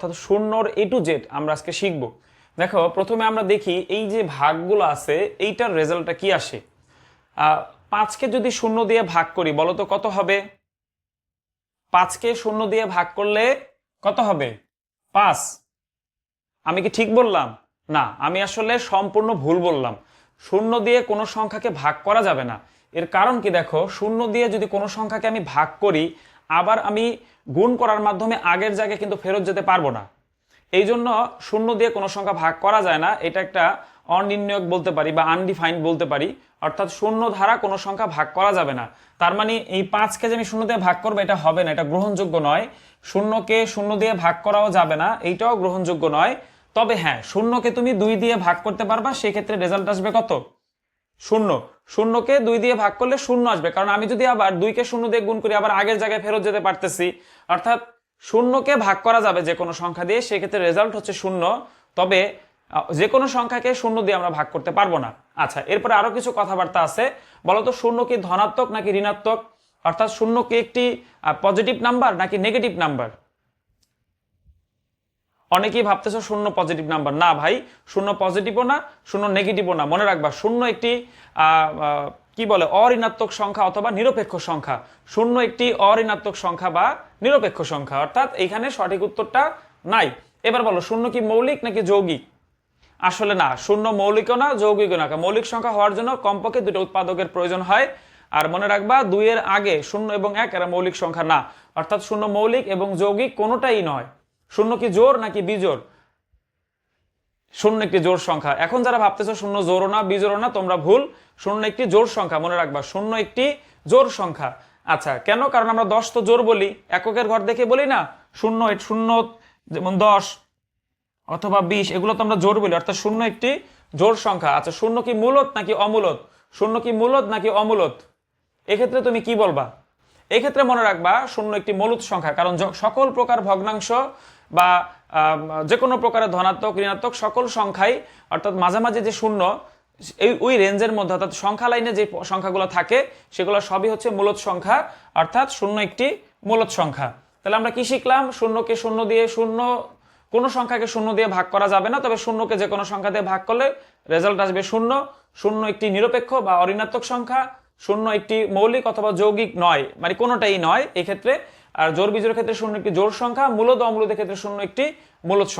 অর্থাৎ শূন্যর এ to Z আমরা আজকে শিখব। দেখো, প্রথমে আমরা দেখি এই যে ভাগগুলো আছে, এইটার রেজাল্টটা কি আসে? পাঁচকে যদি শূন্য দিয়ে ভাগ করি, বলো তো কত হবে? পাঁচকে শূন্য দিয়ে ভাগ করলে কত হবে? পাঁচ। আমি কি ঠিক বললাম? না, আমি আসলে সম্পূর্ণ ভুল বললাম। শূন্য দিয়ে কোনো সংখ্যাকে ভাগ করা যাবে না। এর কারণ কি দেখো, শূন্য দিয়ে যদি কোনো সংখ্যাকে আমি ভাগ করি আবার আমি গুণ করার মাধ্যমে আগের জায়গায় কিন্তু ফেরত যেতে পারব না। এই জন্য শূন্য দিয়ে কোনো সংখ্যা ভাগ করা যায় না। এটা একটা অনির্ণয়ক বলতে পারি বা আনডিফাইন্ড বলতে পারি। অর্থাৎ শূন্য ধারা কোনো সংখ্যা ভাগ করা যাবে না। তার মানে এই পাঁচকে যে আমি শূন্য দিয়ে ভাগ করব, এটা হবে না। এটা গ্রহণযোগ্য নয়। শূন্যকে শূন্য দিয়ে ভাগ করাও যাবে না। এইটাও গ্রহণযোগ্য নয়। তবে হ্যাঁ শূন্যকে তুমি দুই দিয়ে ভাগ করতে পারবা, সেক্ষেত্রে রেজাল্ট আসবে কত? শূন্য। শূন্যকে দুই দিয়ে ভাগ করলে শূন্য আসবে। কারণ আমি যদি আবার দুইকে শূন্য দিয়ে গুণ করি, আবার আগের জায়গায় ফেরত যেতে পারতেছি। অর্থাৎ শূন্যকে ভাগ করা যাবে যে কোনো সংখ্যা দিয়ে, সেক্ষেত্রে রেজাল্ট হচ্ছে শূন্য। তবে যে কোনো সংখ্যাকে শূন্য দিয়ে আমরা ভাগ করতে পারব না। আচ্ছা এরপরে আরও কিছু কথাবার্তা আছে। বলতো শূন্য কি ধনাত্মক নাকি ঋণাত্মক? অর্থাৎ শূন্য কি একটি পজিটিভ নাম্বার নাকি নেগেটিভ নাম্বার অনেকেই ভাবতেছো শূন্য পজিটিভ নাম্বার না ভাই, শূন্য পজিটিভও না, শূন্য নেগেটিভও না। মনে রাখবা, শূন্য একটি কি বলে, অঋণাত্মক সংখ্যা অথবা নিরপেক্ষ সংখ্যা। শূন্য একটি অঋণাত্মক সংখ্যা বা নিরপেক্ষ সংখ্যা। অর্থাৎ এখানে সঠিক উত্তরটা নাই। এবার বলো, শূন্য কি মৌলিক নাকি যৌগিক? আসলে না, শূন্য মৌলিকও না, যৌগিকও না। মৌলিক সংখ্যা হওয়ার জন্য কমপক্ষে দুটো উৎপাদকের প্রয়োজন হয়। আর মনে রাখবা, দুইয়ের আগে শূন্য এবং এক, এরা মৌলিক সংখ্যা না। অর্থাৎ শূন্য মৌলিক এবং যৌগিক কোনোটাই নয়। শূন্য কি জোর নাকি বিজোড় শূন্য একটি জোর সংখ্যা। এখন যারা ভাবতেছো শূন্য জোরও না বিজোড়ও না, তোমরা ভুল। শূন্য একটি জোর সংখ্যা, মনে রাখবা, শূন্য একটি জোর সংখ্যা। আচ্ছা কেন? কারণ আমরা দশ তো জোর বলি। এককের ঘর দেখে বলি না, শূন্য শূন্য যেমন দশ অথবা বিশ, এগুলো তো আমরা জোর বলি। অর্থাৎ শূন্য একটি জোর সংখ্যা। আচ্ছা শূন্য কি মূলত নাকি অমূলত? শূন্য কি মূলত নাকি অমূলত? এক্ষেত্রে তুমি কি বলবা? এক্ষেত্রে মনে রাখবা, শূন্য একটি মূলত সংখ্যা, কারণ সকল প্রকার ভগ্নাংশ বা যে কোনো প্রকারের ধনাত্মক, ঋণাত্মক সকল সংখ্যাই, অর্থাৎ মাঝামাঝি যে শূন্য, এই, ওই রেঞ্জের মধ্যে, অর্থাৎ সংখ্যা লাইনে যে সংখ্যাগুলো থাকে, সেগুলো সবই হচ্ছে মূলত সংখ্যা, অর্থাৎ শূন্য একটি মূলত সংখ্যা। তাহলে আমরা কি শিখলাম? শূন্যকে শূন্য দিয়ে শূন্য, কোনো সংখ্যাকে শূন্য দিয়ে ভাগ করা যাবে না, তবে শূন্যকে যে কোনো সংখ্যা দিয়ে ভাগ করলে রেজাল্ট আসবে শূন্য। শূন্য একটি নিরপেক্ষ বা অঋণাত্মক সংখ্যা শূন্য একটি মৌলিক অথবা যৌগিক নয় মানে কোনোটাই নয়, এক্ষেত্রে, আর জোর বিজোর ক্ষেত্রে শূন্য একটি জোর সংখ্যা মূলত অমূলতের ক্ষেত্রে শূন্য একটি মূলত সংখ্যা।